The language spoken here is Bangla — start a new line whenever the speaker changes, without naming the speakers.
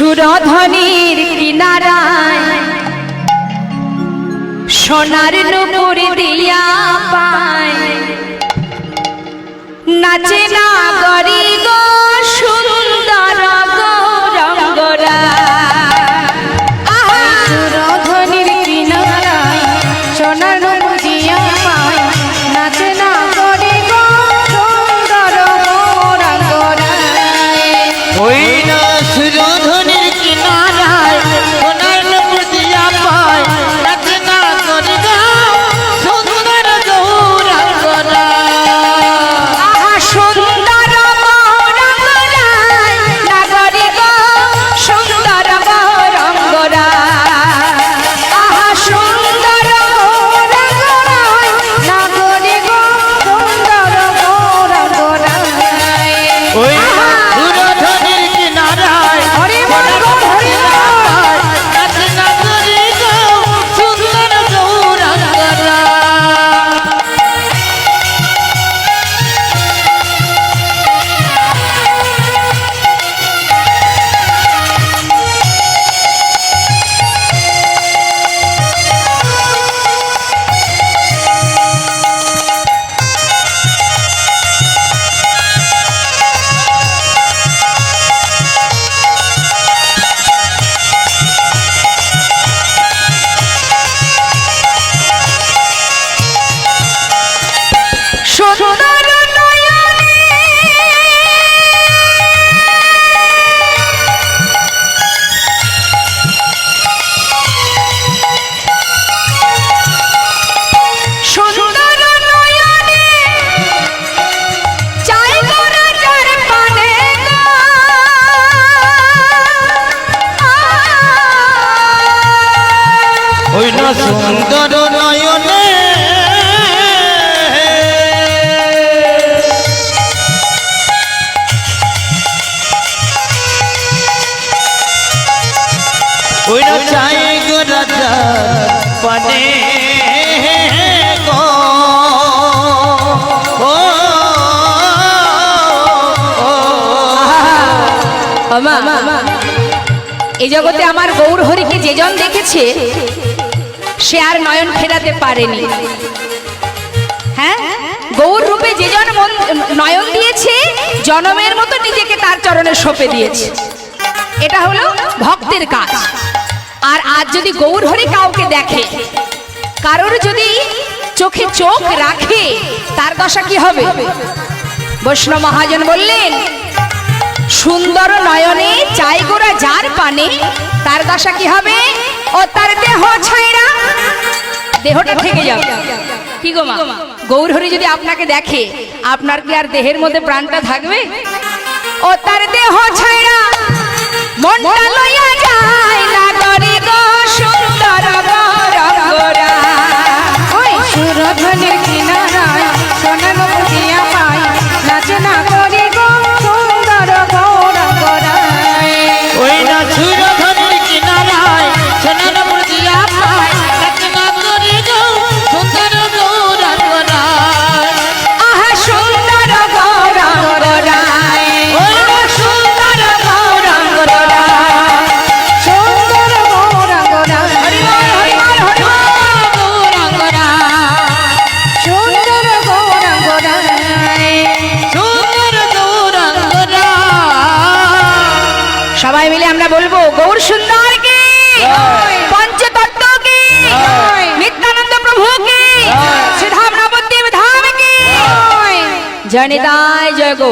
সুরধনির কিনারায় সোনার নুপুর দিয়া পায়। সুন্দর নয়নে।
ওই চাই গো রাজা পানে।
এই জগতে আমার গৌর হরিকে যেজন দেখেছে সে আর নয়ন ফেরাতে পারেনি। হ্যাঁ? গৌর রূপে যেজন মন- নয়ন দিয়েছে, জনমের মতো নিজেকে তার চরণে সঁপে দিয়েছে। এটা হলো ভক্তের কাজ। আর আজ যদি গৌর হরি কাউকে দেখে, কারোর যদি চোখে চোখ রাখে, তার দশা কি হবে? বৈষ্ণব মহাজন বললেন, সুন্দর নয়নে চাই গোরা যার পানে, তার দশা কি হবে? ও তার দেহ ছাইরা দেহটা থেকে যাবে কি গো মা? গৌরহরি যদি আপনাকে দেখে আপনার কি আর দেহের মধ্যে প্রাণটা থাকবে? ও তার দেহ ছাইরা মনটা লইয়া যায় সবাই মিলে আমরা বলব গৌর সুন্দর কি? পঞ্চতত্ত্ব কি? নিত্যানন্দ প্রভু কি? শ্রীধাম নবদ্বীপ ধাম কি? জয় নিতাই জয় গো।